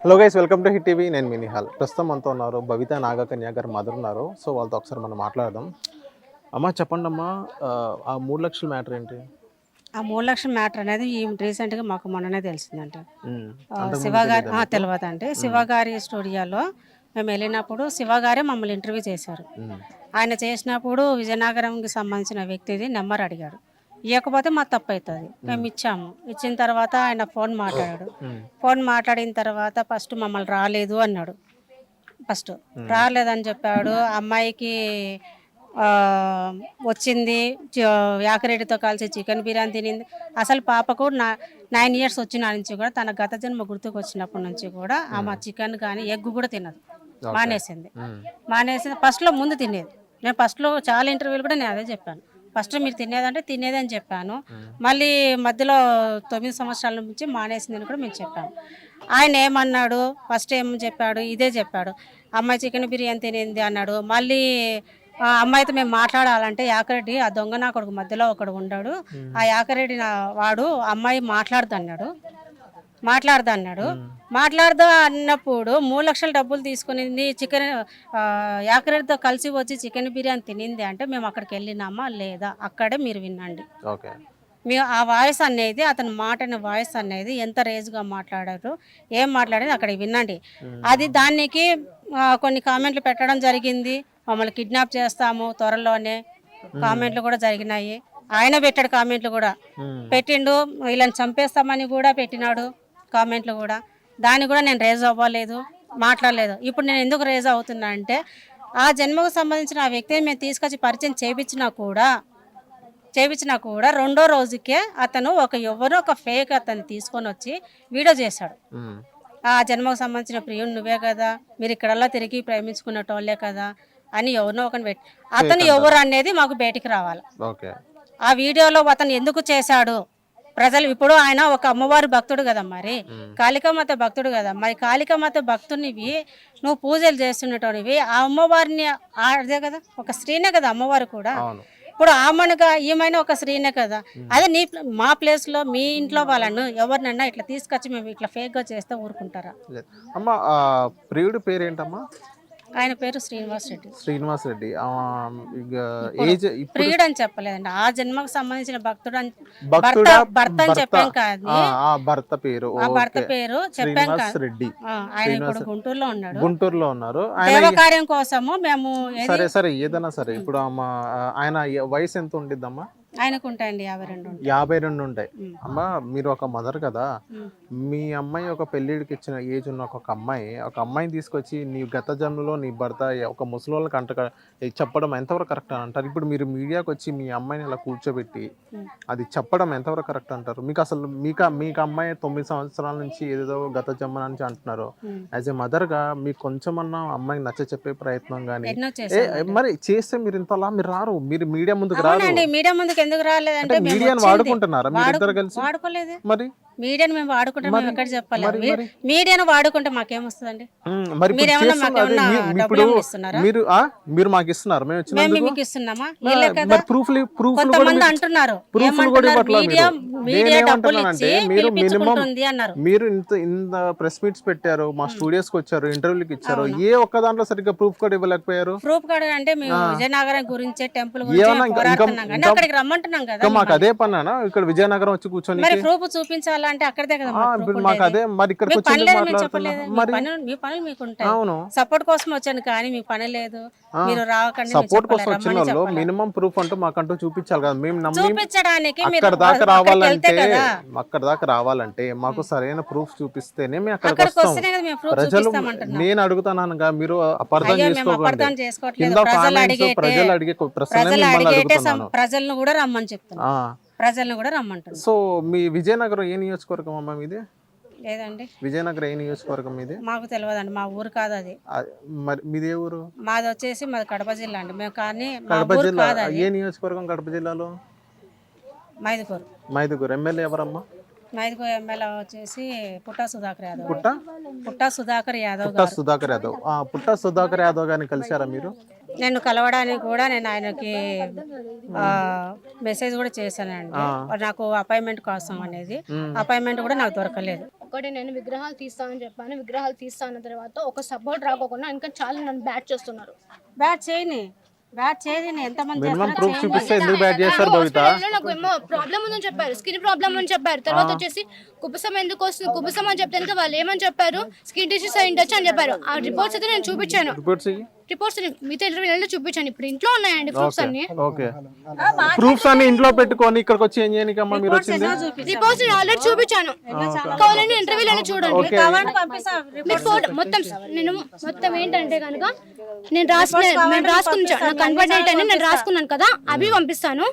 Hello guys welcome to Hit TV నేను మీ నిహాల్. ప్రస్తుతం మనతో ఉన్నారు బవిత నాగకన్య గారు మదర్ ఉన్నారు. సో వాళ్ళతో ఒకసారి మనం మాట్లాడదాం. అమ్మా చెప్పండి అమ్మా ఆ, మూడు లక్షల మ్యాటర్ ఏంటి? ఆ మూడు లక్షల మ్యాటర్ అనేది ఈ రీసెంట్గా మాకు మొన్ననే తెలిసిందంట. ఉమ్, ఆ, అంతకుముందు శివ గారి తెలీదా మీకు? తెలియదు అండి శివ గారి స్టూడియోలో మేము వెళ్ళినప్పుడు శివ గారే మమ్మల్ని ఇంటర్వ్యూ చేశారు. ఆయన చేసినప్పుడు విజయనగరంకి సంబంధించిన వ్యక్తిది నెంబర్ అడిగాడు ఇవ్వకపోతే మా తప్పు అవుతుంది మేము ఇచ్చాము. ఇచ్చిన తర్వాత ఆయన ఫోన్ మాట్లాడాడు. ఫోన్ మాట్లాడిన తర్వాత ఫస్ట్ మమ్మల్ని రాలేదు అన్నాడు. ఫస్ట్ రాలేదని చెప్పాడు. అమ్మాయికి వచ్చింది యాకరెడ్డితో కలిసి చికెన్ బిర్యానీ తినింది. అసలు పాపకు నా నైన్ ఇయర్స్ వచ్చిన నుంచి కూడా తన గత జన్మ గుర్తుకు వచ్చినప్పటి నుంచి కూడా ఆమె చికెన్ కానీ ఎగ్ కూడా తినదు. మానేసింది. మానేసింది. ఫస్ట్లో ముందు తినేది. నేను ఫస్ట్లో చాలా ఇంటర్వ్యూలు కూడా నేను అదే చెప్పాను. ఫస్ట్ మీరు తినేదంటే తినేది అని చెప్పాను మళ్ళీ మధ్యలో తొమ్మిది సంవత్సరాల నుంచి మానేసిందని కూడా మేము చెప్పాము ఆయన ఏమన్నాడు? ఫస్ట్ ఏం చెప్పాడు? ఇదే చెప్పాడు. అమ్మాయి చికెన్ బిర్యానీ తినింది అన్నాడు. మళ్ళీ అమ్మాయితో మేము మాట్లాడాలంటే యాకరెడ్డి ఆ దొంగ నా కొడుకు మధ్యలో ఒకడు ఉన్నాడు ఆ యాకరెడ్డి నా వాడు అమ్మాయి మాట్లాడదు అన్నాడు మాట్లాడదా అన్నాడు. మాట్లాడదా అన్నప్పుడు మూడు లక్షల డబ్బులు తీసుకునింది చికెన్ యాకరెడ్డితో కలిసి వచ్చి చికెన్ బిర్యానీ తినింది అంటే మేము అక్కడికి వెళ్ళినామా లేదా? అక్కడే మీరు వినండి. ఓకే. మీ ఆ వాయిస్ అనేది అతని మాట అనే వాయిస్ అనేది ఎంత రేజ్గా మాట్లాడారు ఏం మాట్లాడేది అక్కడ వినండి. అది దానికి కొన్ని కామెంట్లు పెట్టడం జరిగింది. మమ్మల్ని కిడ్నాప్ చేస్తాము త్వరలోనే. కామెంట్లు కూడా జరిగినాయి. ఆయన పెట్టాడు కామెంట్లు కూడా. పెట్టిండు వీళ్ళని చంపేస్తామని కూడా పెట్టినాడు. కామెంట్లు కూడా. దాన్ని కూడా నేను రేజ్ అవ్వలేదు మాట్లాడలేదు. ఇప్పుడు నేను ఎందుకు రేజ్ అవుతున్నా అంటే ఆ జన్మకు సంబంధించిన ఆ వ్యక్తిని మేము తీసుకొచ్చి పరిచయం చేపించినా కూడా చేపించినా కూడా రెండో రోజుకే అతను ఒక ఎవరో ఒక ఫేక్ అతను తీసుకొని వచ్చి వీడియో చేశాడు. ఆ జన్మకు సంబంధించిన ప్రియుడు నువ్వే కదా మీరు ఇక్కడల్లా తిరిగి ప్రేమించుకున్నటోళ్ళే కదా అని ఎవరినో ఒకని పెట్టి అతను ఎవరు అనేది మాకు బయటికి రావాలి. ఆ వీడియోలో అతను ఎందుకు చేశాడు ప్రజలు ఇప్పుడు ఆయన ఒక అమ్మవారి భక్తుడు కదా మరి. కాళికామాత భక్తుడు కదా మరి. కాళికామాత భక్తునివి నువ్వు పూజలు చేస్తున్నటోనివి ఆ అమ్మవారిని అదే కదా ఒక స్త్రీనే కదా అమ్మవారు కూడా. ఇప్పుడు ఆమెనుగా ఈమెన ఒక స్త్రీనే కదా. అదే నీ ప్ల- మా ప్లేస్లో మీ ఇంట్లో వాళ్ళను ఎవరినన్నా ఇట్లా తీసుకొచ్చి మేము ఇట్లా ఫేక్గా చేస్తే ఊరుకుంటారా. అమ్మా ప్రియుడి పేరేంటమ్మా? ఆయన పేరు శ్రీనివాస్ రెడ్డి. శ్రీనివాస్ రెడ్డి. ఏజ్ ప్రియుడు అని చెప్పలేదండి. ఆ జన్మకు సంబంధించిన భక్తుడు అని భర్త భర్త అని చెప్పాం కాదు. భర్త పేరు. భర్త. పేరు చెప్పాం కాదు. రెడ్డి. ఆయన ఇప్పుడు గుంటూరులో ఉన్నాడు. గుంటూరులో ఉన్నారు. దేవకార్యం కోసము మేము సరే సరే ఏదైనా సరే. ఇప్పుడు ఆయన వయసు ఎంత ఉండిద్దమ్మా? ఆయనకు ఉంటాయండి యాభై రెండు ఉంటాయి. యాభై రెండు ఉంటాయి. అమ్మా మీరు ఒక మదర్ కదా. మీ అమ్మాయి ఒక పెళ్ళిడికి ఇచ్చిన ఏజ్ ఉన్న ఒక అమ్మాయి ఒక అమ్మాయిని తీసుకొచ్చి నీ గత జన్మలో నీ భర్త ఒక ముసలోళ్ళకి అంట చెప్పడం ఎంతవరకు కరెక్ట్ అని అంటారు? ఇప్పుడు మీరు మీడియాకి వచ్చి మీ అమ్మాయిని అలా కూర్చోబెట్టి. అది చెప్పడం ఎంతవరకు కరెక్ట్ అంటారు? మీకు అసలు మీకు మీకు అమ్మాయి తొమ్మిది సంవత్సరాల నుంచి ఏదేదో గత జన్మ నుంచి అంటున్నారు. యాజ్ ఏ మదర్గా మీకు కొంచెమన్నా అమ్మాయికి నచ్చ చెప్పే ప్రయత్నం కానీ మరి చేస్తే మీరు ఇంతలా మీరు రారు. మీరు మీడియా ముందుకు రారు. మీడియా ముందుకు ఎందుకు రాలేదంటే మీడియాని. వాడుకుంటున్నారా? మీరు ఇద్దరు కలిసి? వాడుకోలేదు. మరి? మీడియాని మేము వాడుకుంటాం మేము ఎక్కడ చెప్పాలి? మీడియాను వాడుకుంటే మాకేమొస్తుందండి? మీరేమన్నా మాకేమన్నా డబ్బులు ఇస్తున్నారా? మీరు ఆ మీరు మాకు ఇస్తున్నారు మేము మీకు ఇస్తున్నామా? వీళ్ళే కదా. మరి ప్రూఫ్ ప్రూఫ్ కొంతమంది అంటున్నారు. మీడియా. మీడియా డబ్బులు ఇచ్చి మీరు మినిమం పిలిపించుకుంటుంది అన్నారు. మీరు ఇంత ఇంత ప్రెస్ మీట్స్ పెట్టారు మా స్టూడియోస్కి వచ్చారు ఇంటర్వ్యూలకి ఇచ్చారు ఏ ఒక్క దాంట్లో సరిగ్గా ప్రూఫ్ కూడా ఇవ్వలేకపోయారు? ప్రూఫ్ కార్డు అంటే మేము విజయనగరం గురించి టెంపుల్ గురించి అక్కడికి రమ్మంటున్నాం కదా మాకు అదే పన్నానా ఇక్కడ విజయనగరం వచ్చి కూర్చొని మరి ప్రూఫ్ చూపించాలంటే అక్కడే కదా ఆ, మాకు ఇప్పుడు proof మాకు. అదే మరి ఇక్కడికి వచ్చి పనులు మీకు ఉంటాయి అవును. సపోర్ట్ కోసం వచ్చాను కానీ మీ పని లేదు. మీరు రాకండి సపోర్ట్ కోసం చెప్పలే, వచ్చిన వాళ్ళు చెప్పలే. మినిమం ప్రూఫ్ అంటూ మాకంటూ చూపించాలి కదా. మేము నమ్మి చూపించడానికి అక్కడ దాకా రావాలంటే కదా. అక్కడ దాకా రావాలంటే మాకు సరైన ప్రూఫ్ చూపిస్తేనే మేము అక్కడికి వస్తాం. కదా ప్రజలు నేను అడుగుతానగా మీరు అపార్థం చేసుకోకండి. కింద ప్రజలు అడిగే సం- ప్రజలను కూడా రమ్మని చెప్తున్నాం. ఆ. ప్రజలను కూడా రమ్మంటున్నాం. సో మీ విజయనగరం ఏ నియోజకవర్గం అమ్మా మీది? లేదండి. విజయనగరం ఏ నియోజకవర్గం మీది? మాకు తెలియదండి మా ఊరు కాదు అది. మరి మీది ఏ ఊరు? మాది వచ్చేసి మాది కడప జిల్లా అండి. మేము కానీ మా కడప ఊరు జిల్లా. కాదు అది. ఏ నియోజకవర్గం కడప జిల్లాలో? మైదుకూరు. మైదుగురు ఎమ్మెల్యే ఎవరమ్మా? మైదుకూరు ఎమ్మెల్యే వచ్చేసి పుట్టా సుధాకర్ యాదవ్. పుట్ట? పుట్టా సుధాకర్ యాదవ్ పుట్ట సుధాకర్ యాదవ్. ఆ పుట్ట సుధాకర్ యాదవ్ గారిని కలిశారా మీరు? నేను కలవడానికి కూడా నేను ఆయనకి ఆ, మెసేజ్ కూడా చేశానండి. నాకు అపాయింట్మెంట్ కోసం అనేది. అపాయింట్మెంట్ కూడా నాకు దొరకలేదు. ఒకటి నేను విగ్రహాలు తీస్తానని చెప్పాను. విగ్రహాలు తీస్తా అన్న తర్వాత ఒక సపోర్ట్ రాకోకుండా ఇంకా చాలా నన్ను బ్యాట్ చేస్తున్నారు. బ్యాట్ చేయని బ్యాట్ చేయని ఎంతమంది నాకు ఏమో ప్రాబ్లం ఉందని చెప్పారు. స్కిన్ ప్రాబ్లం అని చెప్పారు. తర్వాత వచ్చేసి కుబుసం ఎందుకు వస్తుంది కుబుసం అని చెప్తే వాళ్ళు ఏమని చెప్పారు? స్కిన్ డిసీజ్ అయి ఉండొచ్చు అని చెప్పారు. ఆ రిపోర్ట్స్ అయితే నేను చూపించాను. రిపోర్ట్స్ మిగతా ఇంటర్వ్యూలో చూపించాను ఇప్పుడు ఇంట్లో ఉన్నాయండి ప్రూఫ్స్ అన్ని. ఓకే. ప్రూఫ్స్ అన్ని ఇంట్లో పెట్టుకొని ఇక్కడికి వచ్చి ఏం చేయనికమ్మా మీరు వచ్చింది? రిపోర్ట్స్ ఆల్రెడీ చూపించాను. కావాలని ఇంటర్వ్యూలో చూడండి. కావాలంటే పంపిస్తా. మీరు ఫోటో మొత్తం నేను మొత్తం ఏంటంటే కనుక నేను రాసిన నేను రాసుకున్నా నాకు కన్వర్టెంట్ అని నేను రాసుకున్నాను కదా అవి పంపిస్తాను.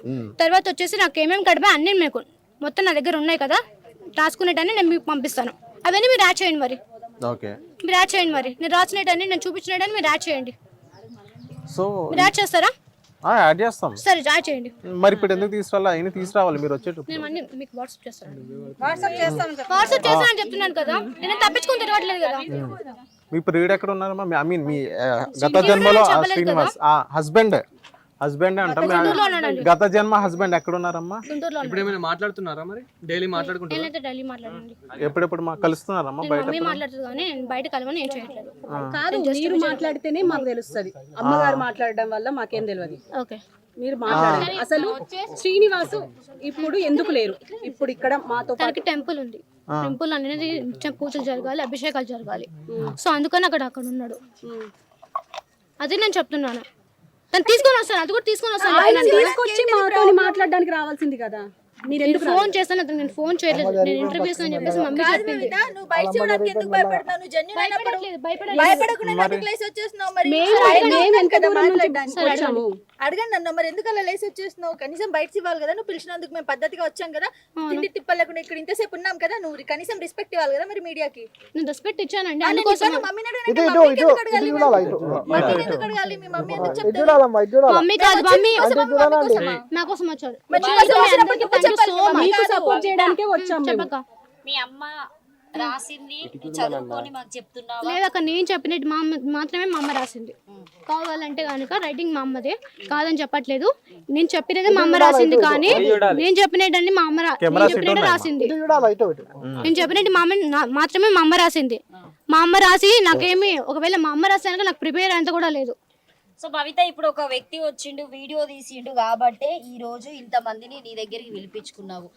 తర్వాత వచ్చేసి నాకు ఏమేమి కడిపే అన్ని మీకు మొత్తం నా దగ్గర ఉన్నాయి కదా రాసుకునేటన్ని నేను మీకు పంపిస్తాను. అవన్నీ మీరు యాడ్ చేయండి మరి. ఓకే. మీరు యాడ్ చేయండి మరి. నేను రాసినట్టని నేను చూపించినట్టని మీరు యాడ్ చేయండి. సో మీరు యాడ్ చేస్తారా? యాడ్ చేస్తాం. సరే యాడ్ చేయండి. మరి ఇప్పుడు ఎందుకు తీసుకురావాలి అయినా తీసుకురావాలి మీరు వచ్చేటప్పుడు. నేను అన్ని మీకు వాట్సాప్ చేస్తాను. వాట్సాప్ చేస్తాం చెప్పు. వాట్సాప్ చేస్తానని చెప్తున్నాను కదా. నేను తప్పించుకుని తిరగట్లేదు కదా. మీ ప్రియుడు ఎక్కడ ఉన్నారమ్మా? ఐ మీన్ మీ ఆ, గత జన్మలో ఆ శ్రీనివాస్ ఆ హస్బెండ్. హస్బెండ్ అంటాం. గత జన్మ హస్బెండ్ ఎక్కడ ఉన్నారమ్మా ఇప్పుడు ఏమైనా మాట్లాడుతున్నారా మరి? డైలీ మాట్లాడుకుంటారా డైలీ మాట్లాడండి ఎప్పుడెప్పుడు మా కలుస్తున్నారమ్మా బయట మమ్మీ మాట్లాడుతుంది కానీ బయట కలవని ఏం చేయట్లేదు. కాదు మీరు మాట్లాడితేనే మాకు తెలుస్తుంది. అమ్మగారు మాట్లాడడం వల్ల మాకేం తెలియదు ఓకే. మీరు మాట్లాడాలి అసలు శ్రీనివాసు ఇప్పుడు ఎందుకు లేరు? ఇప్పుడు ఇక్కడ మాతో పాటు తనకి టెంపుల్ ఉంది. టెంపుల్ అనేది పూజలు జరగాలి అభిషేకాలు జరగాలి. సో అందుకని అక్కడ అక్కడ ఉన్నాడు. అదే నేను చెప్తున్నాను. తను తీసుకొని వస్తాను అది కూడా తీసుకొని వస్తాను తీసుకొచ్చి మాతో మాట్లాడడానికి రావాల్సింది కదా. నేను ఫోన్ చేస్తాను అతను నేను ఫోన్ చేయలేదు. నేను ఇంటర్వ్యూస్ అని చెప్పేసి మమ్మీ చెప్పింది. నువ్వు బయట చూడడానికి ఎందుకు భయపడుతున్నావు? నువ్వు జెన్యున్ అయినప్పుడు భయపడకుండా ఎందుకు లేసి వచ్చేస్తున్నావు మరి? మేము కదా మాట్లాడడానికి. అడగండి. నన్ను మరి ఎందుకు అలా లేసి వచ్చేస్తున్నావు? కనీసం బయట ఇవ్వాలి కదా నువ్వు పిలిచినందుకు మేము పద్ధతిగా వచ్చాం కదా. తిండి తిప్పలేకుండా ఇక్కడ ఇంతసేపు ఉన్నాం కదా నువ్వు కనీసం రెస్పెక్ట్ ఇవ్వాలి కదా మరి మీడియాకి. నేను రెస్పెక్ట్ ఇచ్చానండి. అందుకోసం మమ్మీని అడగాలి? మమ్మీని ఎందుకు అడగాలి? మీ మమ్మీ ఎందుకు చెప్తారు? మమ్మీ కాదు మమ్మీ నా కోసం వచ్చాడు మీకు సపోర్ట్ చేయడానికే మేము. మీ అమ్మ రాసింది చదువుకొని మాకు చెప్తున్నావా? లేదక్క నేను చెప్పినట్టు మా అమ్మ మాత్రమే మా అమ్మ రాసింది. కావాలంటే కనుక రైటింగ్ మా అమ్మదే కాదని చెప్పట్లేదు. నేను చెప్పినది మా అమ్మ రాసింది కానీ నేను చెప్పినట్టు మా అమ్మ రా- నేను చెప్పినట్టు రాసింది. నేను చెప్పినట్టు మా అమ్మ నా- మాత్రమే మా అమ్మ రాసింది. మా అమ్మ రాసి నాకేమి ఒకవేళ మా అమ్మ రాసాక నాకు ప్రిపేర్ అంత కూడా లేదు. సో భవిత ఇప్పుడు ఒక వ్యక్తి వచ్చిండు వీడియో తీసిండు కాబట్టే ఈ రోజు ఇంత మందిని నీ దగ్గరికి పిలిపించుకున్నావు.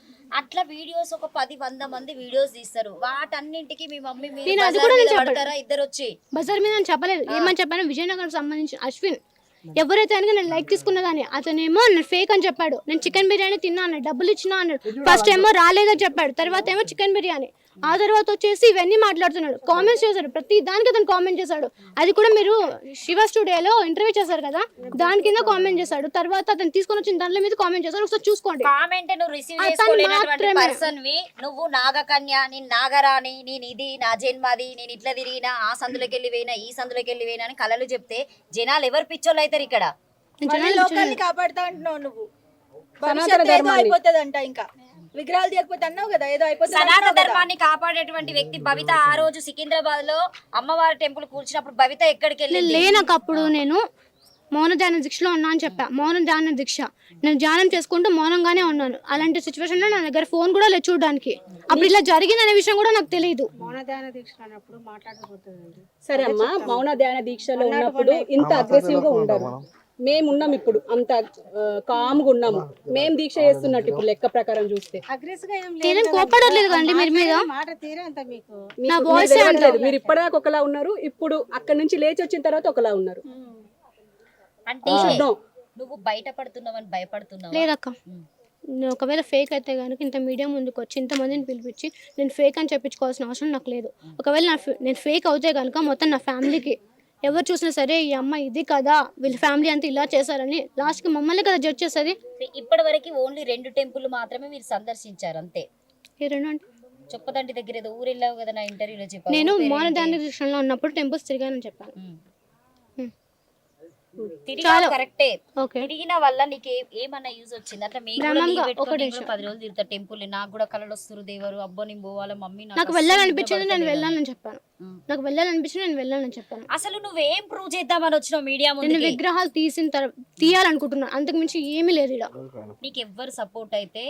అట్లా వీడియోస్ ఒక పది వంద మంది వీడియోస్ తీస్తారు. వాటన్నింటికి మీ మమ్మీ నేను అది బజార్ కూడా మీద నేను చెప్పను. పడతారా? ఇద్దరు వచ్చి. బజార్ మీద నేను చెప్పలేదు. ఏమని చెప్పాను? విజయనగరం సంబంధించి అశ్విన్. ఎవరైతే అని నేను లైక్ తీసుకున్నా కానీ అతనేమో నేను ఫేక్ అని చెప్పాడు. నేను చికెన్ బిర్యానీ తిన్నా అన్నాడు. డబ్బులు ఇచ్చినా అన్నాడు. ఫస్ట్ ఏమో రాలేదని చెప్పాడు. తర్వాత ఏమో చికెన్ బిర్యానీ. ఆ తర్వాత వచ్చేసి ఇవన్నీ మాట్లాడుతున్నాడు. కామెంట్స్ చేశాడు. ప్రతి దానికి అతను కామెంట్ చేశాడు. అది కూడా మీరు శివ స్టూడియోలో ఇంటర్వ్యూ చేశారు కదా? దాని కింద కామెంట్ చేశాడు. తర్వాత అతను తీసుకొని వచ్చిన దాంట్లో మీద కామెంట్ చేశాడు. ఒకసారి చూసుకోండి. కామెంట్ నువ్వు రిసీవ్ చేసుకోలేనటువంటి మాత్రమే. పర్సన్ వి నువ్వు నాగకన్య నేను నాగరాణి నేను ఇది నా జన్మది నేను ఇట్లా తిరిగినా ఆ సందులోకి వెళ్ళి పోయినా ఈ సందులోకి వెళ్ళి పోయినా అని కలలు చెప్తే జనాలు ఎవరు పిచ్చోళ్ళు అవుతారు ఇక్కడ లోకాన్ని కాపాడుతా అంటున్నావు నువ్వు. భవిష్యత్తు ధర్మాన్ని. అయిపోతుందంట ఇంకా. విగ్రహాలు తీయకపోతే అన్నావు కదా ఏదో అయిపోతుంది సనాతన. ధర్మాన్ని కాపాడేటువంటి వ్యక్తి భవిత ఆ రోజు సికింద్రాబాద్లో అమ్మవారి టెంపుల్ కూర్చున్నప్పుడు భవిత ఎక్కడికి నేను వెళ్ళింది లేనక అప్పుడు నేను మౌన ధ్యాన దీక్షలో ఉన్నా అని చెప్పా. మౌన ధ్యాన దీక్ష. నేను ధ్యానం చేసుకుంటూ మౌనంగానే ఉన్నాను. అలాంటి సిచ్యువేషన్లో నా దగ్గర ఫోన్ కూడా లేదు చూడడానికి. అప్పుడు ఇలా జరిగింది అనే విషయం కూడా నాకు తెలియదు మౌనధ్యాన దీక్ష అన్నప్పుడు మాట్లాడకపోతుందండి. సరే అమ్మా మౌన ధ్యాన దీక్షలో ఉన్నప్పుడు ఇంత అగ్రెసివ్గా ఉండరు మేము ఉన్నాం ఇప్పుడు అంత కామ్గా ఉన్నాము. మేము దీక్ష చేస్తున్నట్టు ఇప్పుడు లెక్క ప్రకారం చూస్తే. కదండి మీరు మీద? మాట మీకు? నా. మీరు ఇప్పటిదాకా ఒకలా ఉన్నారు. ఇప్పుడు అక్కడ నుంచి లేచి వచ్చిన తర్వాత ఒకలా ఉన్నారు. అంటే నువ్వు బయటపడుతున్నావని భయపడుతున్నావు? లేదక్క. నేను ఒకవేళ ఫేక్ అయితే కనుక ఇంత మీడియా ముందుకు వచ్చి ఇంతమందిని పిలిపించి నేను ఫేక్ అని చెప్పించుకోవాల్సిన అవసరం నాకు లేదు. ఒకవేళ నా నేను ఫేక్ అవుతే కనుక మొత్తం నా ఫ్యామిలీకి ఎవరు చూసినా సరే ఈ అమ్మ ఇది కదా వీళ్ళ ఫ్యామిలీ అంతా ఇలా చేశారని లాస్ట్కి మమ్మల్ని కదా జడ్జ్ చేస్తుంది ఇప్పటి వరకు ఓన్లీ రెండు టెంపుల్ మాత్రమే మీరు సందర్శించారు అంతే. ఈ రెండు అంటే? చొప్పదంటి దగ్గర ఏదో ఊరు వెళ్ళావు కదా నా ఇంటర్వ్యూలో చెప్పావు నేను ఊరు పేరు మౌన ఏంటి? ధ్యాన దీక్షలో ఉన్నప్పుడు టెంపుల్స్ తిరిగానని చెప్పాను. ఉమ్. తిరిగా కరెక్టే. తిరిగిన వల్ల నీకు ఏ- ఏమన్నా యూజ్ వచ్చింది? అట్లా నేను కూడా పది రోజులు తిరుగుతా. టెంపుల్ నాకు కూడా కళలు వస్తారు దేవరు. అబ్బో నేను పోవాలి మమ్మీ నాకు వెళ్ళాలనిపించింది నేను వెళ్ళాలని చెప్పాను. నాకు వెళ్ళాలనిపించింది నేను వెళ్ళాలని చెప్పాను. అసలు నువ్వేం ప్రూవ్ చేద్దామని వచ్చినావు మీడియా నేను ముందు విగ్రహాలు తీసిన తర్వాత తీయాలనుకుంటున్నాను అంతకు మించి ఏమీ లేదు ఇక్కడ నీకు ఎవ్వరు సపోర్ట్ అయితే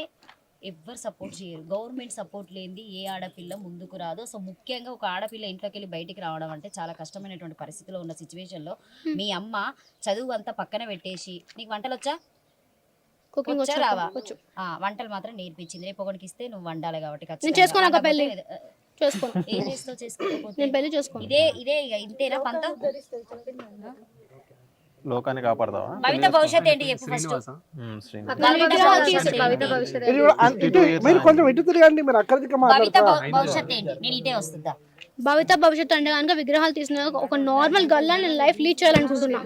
ఎవ్వరు సపోర్ట్ చేయరు. గవర్నమెంట్ సపోర్ట్ లేనిది ఏ ఆడపిల్ల ముందుకు రాదు. సో ముఖ్యంగా ఒక ఆడపిల్ల ఇంట్లోకి వెళ్ళి బయటికి రావడం అంటే చాలా కష్టమైనటువంటి పరిస్థితిలో ఉన్న సిచ్యువేషన్లో మీ అమ్మ చదువు అంతా పక్కన పెట్టేసి నీకు వంటలు వచ్చా? కుకింగ్ వచ్చా రావా? వంటలు మాత్రం నేర్పించింది. రేపు ఒకరికి ఇస్తే నువ్వు వండాలి కాబట్టి. చేసుకోను ఏం చేస్తావు ఇదే ఇదే ఇక ఇంతేనా పంత? లోకాన్ని కాపాడతావా? భవిత భవిష్యత్ ఏంటి చెప్పు ఫస్ట్ కూడా ఇటు మీరు కొంచెం ఇటు తిరగండి మీరు భవిత భవ- భవిష్యత్ ఏంటి? నేను ఇదే వస్తుందా భవిత భవిష్యత్తు అంటే కనుక విగ్రహాలు తీసిన ఒక నార్మల్ గల్లా నేను లైఫ్ లీడ్ చేయాలనుకుంటున్నా.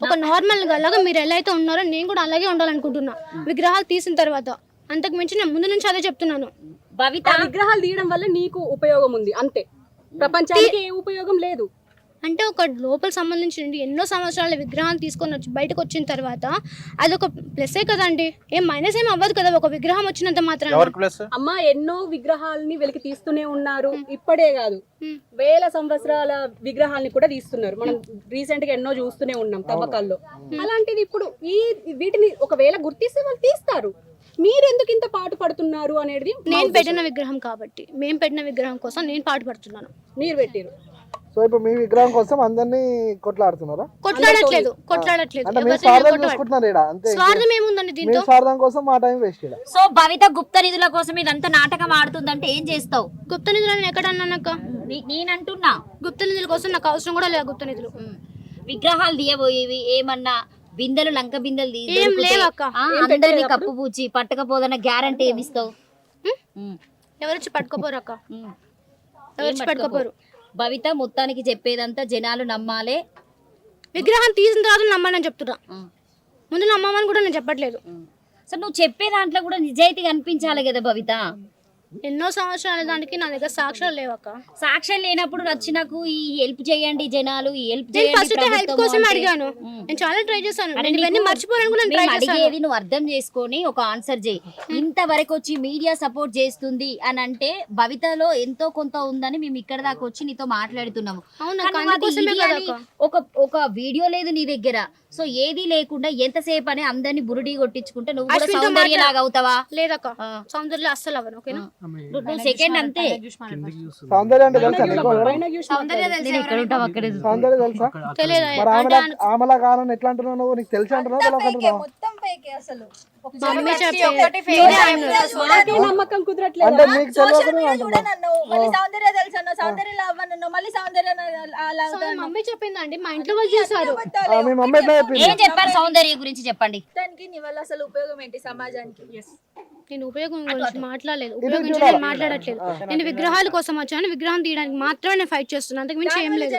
ఒక నార్మల్ గల్లాగా మీరు ఎలా అయితే ఉన్నారో నేను కూడా అలాగే ఉండాలనుకుంటున్నా. విగ్రహాలు తీసిన తర్వాత అంతకు మించి నేను ముందు నుంచి అదే చెప్తున్నాను. భవిత ఆ విగ్రహాలు తీయడం వల్ల నీకు ఉపయోగం ఉంది అంతే. ప్రపంచానికి ఏ ఉపయోగం లేదు. అంటే ఒక లోపల సంబంధించిన ఎన్నో సంవత్సరాల విగ్రహాలు తీసుకొని వచ్చి బయటకు వచ్చిన తర్వాత అది ఒక ప్లస్సే కదండి. ఏం మైనస్ ఏం అవ్వదు కదా ఒక విగ్రహం వచ్చినంత మాత్రం అమ్మ ఎన్నో విగ్రహాలని వెలికి తీస్తూనే ఉన్నారు. ఇప్పుడే కాదు. వేల సంవత్సరాల విగ్రహాలని కూడా తీస్తున్నారు. మనం రీసెంట్గా ఎన్నో చూస్తూనే ఉన్నాం తవ్వకాల్లో. అలాంటిది ఇప్పుడు ఈ వీటిని ఒకవేళ గుర్తిస్తే వాళ్ళు తీస్తారు. మీరు ఎందుకు ఇంత పాటు పడుతున్నారు అనేది నేను. పెట్టిన విగ్రహం కాబట్టి మేము పెట్టిన విగ్రహం కోసం నేను పాటుపడుతున్నాను మీరు పెట్టారు సో ఇప్పుడు మీ విగ్రహం కోసం అందరినీ కొట్లాడుతున్నారా? కొట్లాడట్లేదు కొట్లాడట్లేదు. అంటే మీ స్వార్థం చూసుకుంటున్నారు ఇక్కడ అంతే స్వార్థం ఏముందండి మీ దీంతో స్వార్థం కోసం మా టైం వేస్ట్ ఇక్కడ సో భవిత గుప్త నిధుల కోసం ఇదంతా నాటకం ఆడుతుందంటే ఏం చేస్తావు? గుప్త నిధులు నేను ఎక్కడ అన్నానక్క నీ- నేనంటున్నా. గుప్త నిధుల కోసం నాకు అవసరం కూడా లేదు గుప్త నిధులు. ఉమ్. విగ్రహాలు తీయబోయేవి ఏమన్నా బిందెలు లంక బిందెలు తీ- ఏం. లేవక్క. ఆ, అందరినీ కప్పు పూచి పట్టకపోదన్న గ్యారంటీ ఏమి ఇస్తావు? ఉమ్. ఎవరు వచ్చి పట్టుకోపోరు అక్క? ఉమ్. ఎవరు వచ్చి పట్టుకోపోరు? భవిత మొత్తానికి చెప్పేదంతా జనాలు నమ్మాలే. విగ్రహం తీసిన తర్వాత నమ్మని చెప్తున్నా. ముందు నమ్మమని కూడా నేను చెప్పట్లేదు. సో నువ్వు చెప్పే దాంట్లో కూడా నిజాయితీ కనిపించాలి కదా భవిత. ఎన్నో సంవత్సరాల దానికి నా దగ్గర సాక్ష్యాలు లేవక్క సాక్ష్యం లేనప్పుడు వచ్చి నాకు ఈ హెల్ప్ చేయండి జనాలు ఈ హెల్ప్ నేను చేయండి ఫస్ట్ హెల్ప్ ప్రభుత్వం కోసం అడిగాను. నేను చాలా ట్రై చేశాను. ఇవన్నీ ట్రై చేశాను. అడిగేది నువ్వు అర్థం చేసుకొని ఒక ఆన్సర్ చేయి. ఇంతవరకు వచ్చి మీడియా సపోర్ట్ చేస్తుంది అని అంటే భవితలో ఎంతో కొంత ఉందని మేము ఇక్కడ దాకా వచ్చి నీతో మాట్లాడుతున్నాము. ఒక ఒక వీడియో లేదు నీ దగ్గర. సో ఏది లేకుండా ఎంతసేపు అని అందరిని బురుడి కొట్టించుకుంటే నువ్వు సౌందర్య లాగా అవుతావా? లేదక్క. సౌందర్య అస్సలు అవ్వను ఓకేనా? సెకండ్ అంతే. సౌందర్య అంటే తెలుసా సౌందర్య తెలుసా? ఆమెలా కావాలని ఎట్లా అంటున్నావు? నువ్వు నీకు తెలిసి అంటున్నావు? నమ్మకం కుదరట్లేదు? అంటే నీకు సౌందర్య తెలుసు సౌందర్య లవ్ మళ్ళీ సౌందర్య అలా మమ్మీ చెప్పిందండి మా ఇంట్లో వాళ్ళు చేశారు. ఆ, మీ మమ్మీ ఎట్లా చెప్పింది? ఏం చెప్పారు సౌందర్య గురించి చెప్పండి. దానికి నీ వల్ల అసలు ఉపయోగం ఏంటి సమాజానికి? నేను ఉపయోగం గురించి మాట్లాడలేదు. ఉపయోగించి నేను మాట్లాడట్లేదు. నేను విగ్రహాల కోసం వచ్చాను. విగ్రహం తీయడానికి మాత్రమే నేను ఫైట్ చేస్తున్నాను అంతకు మించి ఏం లేదు.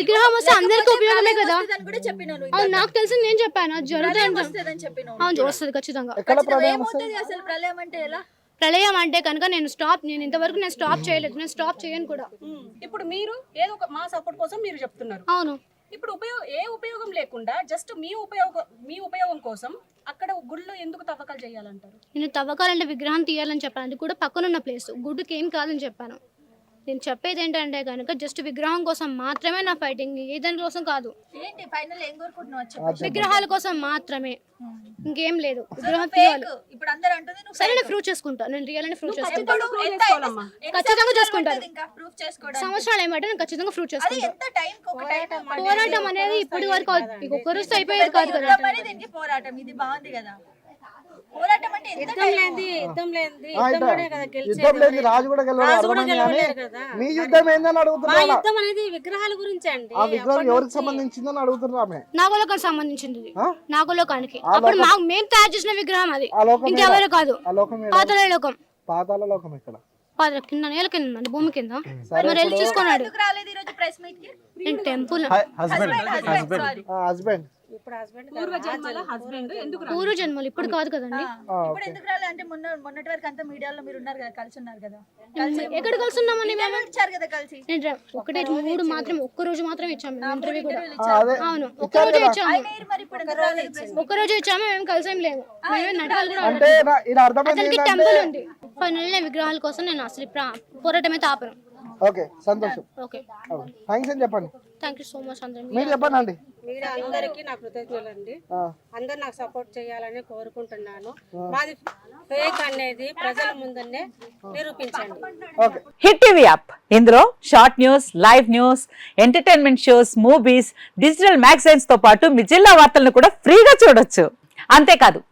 విగ్రహం వస్తే అందరికీ ఉపయోగమే కదా? అవును నాకు తెలిసి నేను చెప్పాను. అది జరుగుతుంది అవును వస్తుంది ఖచ్చితంగా. ప్రళయం అంటే ఎలా? ప్రళయం అంటే కనుక నేను స్టాప్ నేను ఇంతవరకు నేను స్టాప్ చేయలేదు. నేను స్టాప్ చేయను కూడా. ఇప్పుడు మీరు ఏదో ఒక మా సపోర్ట్ కోసం మీరు చెప్తున్నారు. అవును. ఇప్పుడు ఉపయోగం ఏ ఉపయోగం లేకుండా జస్ట్ మీ ఉపయోగం మీ ఉపయోగం కోసం అక్కడ గుళ్ళో ఎందుకు తవ్వకాలు చేయాలంటారు? నేను తవ్వకాలంటే విగ్రహం తీయాలని చెప్పాను. అది కూడా పక్కనున్న ప్లేస్ గుడ్డుకి ఏం కాదని చెప్పాను. నేను చెప్పేది ఏంటంటే కనుక జస్ట్ విగ్రహం కోసం మాత్రమే నా ఫైటింగ్ ఏ దాని కోసం కాదు. ఏంటి? ఫైనల్ ఏం కోరుకుంటున్నావు? అది చెప్పు. విగ్రహాల కోసం మాత్రమే. ఇంకేం లేదు. విగ్రహం తీయాలి. Fake. ఇప్పుడు అందరు అంటుంది నువ్వు సరే నేను ప్రూవ్ చేసుకుంటా. నేను రియల్ అని ప్రూవ్ చేసుకుంటా. ఖచ్చితంగా prove ఎంత- చేసుకోవాలమ్మా. ఎన్ని ఖచ్చితంగా సంవత్సరాలు ఏమంటే నేను ఖచ్చితంగా ప్రూవ్ అది చేసుకుంటా. ఎంత టైం ఒక టైం పోరాటం అనేది ఇప్పటి వరకు ఇక ఒక్క రోజుతో అయిపోయేది కాదు కదా పోరాటం. ఇది బాగుంది కదా. యుద్ధం లేదు రాజు కూడా గెలవడు అరవమంది కానీ మీ యుద్ధం ఏందని అడుగుతున్నా యుద్ధం అనేది విగ్రహాల గురించి అండి. ఆ విగ్రహం ఎవరికి సంబంధించిందని అడుగుతున్నారు ఆమె? నాగలోకానికి సంబంధించింది? నాగలోకానికి అప్పుడు మా మేము తయారు చేసిన విగ్రహం అది. ఇంకెవరు కాదు. ఆ లోకం పాతాళ లోకం. ఇక్కడ కింద నేల కింద ఉందండి భూమి కింద. మరి వెళ్ళి చూసుకున్నాడు ఎందుకు రాలేదు ఈ రోజు ప్రెస్ మీట్కి నేను temple husband husband sorry husband. ఇప్పుడు హస్బెండ్ పూర్వ జన్మల హస్బెండ్ ఎందుకు? పూర్వ జన్మలు ఇప్పుడు కాదు కదండి. ఇప్పుడు. ఎందుకు రాలే అంటే మొన్న మొన్నటి వరకు అంతా మీడియాలో మీరు ఉన్నారు కదా కలిసి ఉన్నారు కదా. కలిసి ఎక్కడ కలుస్తున్నామండి మేము? ఇంటర్వ్యూ ఇచ్చారు కదా కలిసి. ఒకటే మూడు మాత్రం ఒక్క రోజు మాత్రం ఇచ్చాము మేము ఇంటర్వ్యూ కూడా. అవును ఒక్క రోజే. ఇచ్చాము? ఒక్క రోజు ఇచ్చాము మేము కలిసేం లేము మేమే నాటకాలు కూడా అతనికి టెంపుల్ ఉంది. విగ్రహాల కోసం నేను అసలు ప్రా- పోరాటమే తాపను ఓకే సంతోషం. ఓకే. థ్యాంక్స్ అని చెప్పండి. థ్యాంక్ యూ సో మచ్ అందరం మీరు చెప్పండి అండి మీరు అందరికీ నా కృతజ్ఞతలండి ఆ, అందరు నాకు సపోర్ట్ చేయాలని కోరుకుంటున్నాను. మాది ఫేక్ అనేది ప్రజల ముందనే నిరూపించండి. ఓకే. హిట్ టీవీ యాప్ ఇందులో short news live news entertainment shows movies digital మ్యాగజైన్స్తో పాటు మీ జిల్లా వార్తలను కూడా ఫ్రీగా చూడొచ్చు. అంతేకాదు